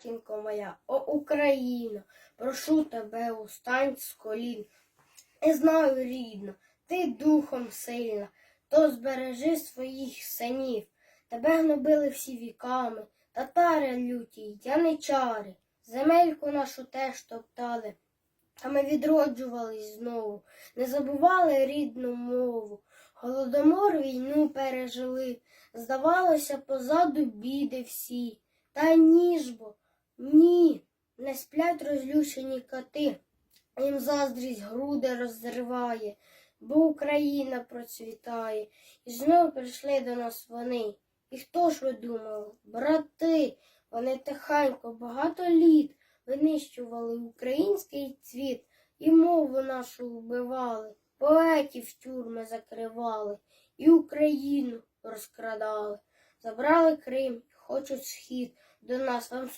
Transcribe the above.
матінко моя, о Україно, прошу тебе, устань з колін. Не знаю, рідно, ти духом сильна, то збережи своїх синів. Тебе гнобили всі віками, татари люті, яничари, земельку нашу теж топтали. А ми відроджувались знову, не забували рідну мову. Голодомор війну пережили, здавалося, позаду біди всі. Та ні ж бо, ні, не сплять розлючені коти. Їм заздрість груди розриває, бо Україна процвітає. І знов прийшли до нас вони. І хто ж ви думали? Брати, вони тихенько багато літ винищували український цвіт і мову нашу вбивали, поетів тюрми закривали і Україну розкрадали. Забрали Крим, хочуть схід, до нас вам